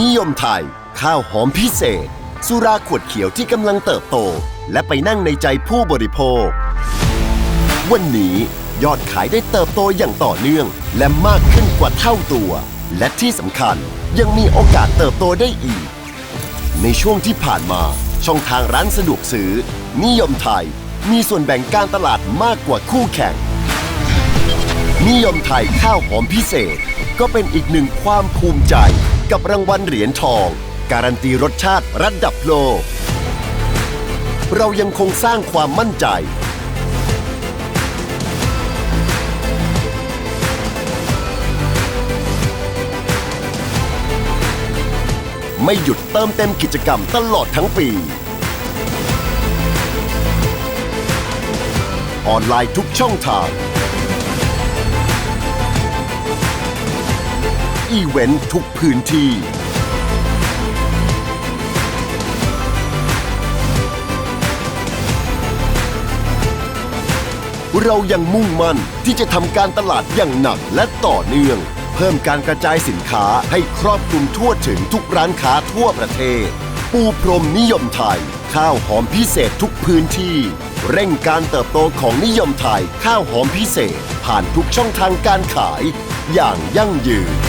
นิยมไทย ข้าวหอมพิเศษ สุราขวดเขียวที่กำลังเติบโต และไปนั่งในใจผู้บริโภค วันนี้ยอดขายได้เติบโตอย่างต่อเนื่อง และมากขึ้นกว่าเท่าตัว และที่สำคัญยังมีโอกาสเติบโตได้อีก ในช่วงที่ผ่านมาช่องทางร้านสะดวกซื้อ นิยมไทย มีส่วนแบ่งการตลาดมากกว่าคู่แข่ง นิยมไทยข้าวหอมพิเศษ ก็เป็นอีกหนึ่งความภูมิใจ กับรางวัลเหรียญทอง การันตีรสชาติระดับโลก เรายังคงสร้างความมั่นใจ ไม่หยุดเติมเต็มกิจกรรมตลอดทั้งปี ออนไลน์ทุกช่องทาง อีเวนต์ทุกพื้นที่ เรายังมุ่งมั่นที่จะทำการตลาดอย่างหนักและต่อเนื่อง เพิ่มการกระจายสินค้าให้ครอบคลุมทั่วถึงทุกร้านค้าทั่วประเทศ ปูพรมนิยมไทย ข้าวหอมพิเศษทุกพื้นที่ เร่งการเติบโตของนิยมไทยข้าวหอมพิเศษ ผ่านทุกช่องทางการขายอย่างยั่งยืน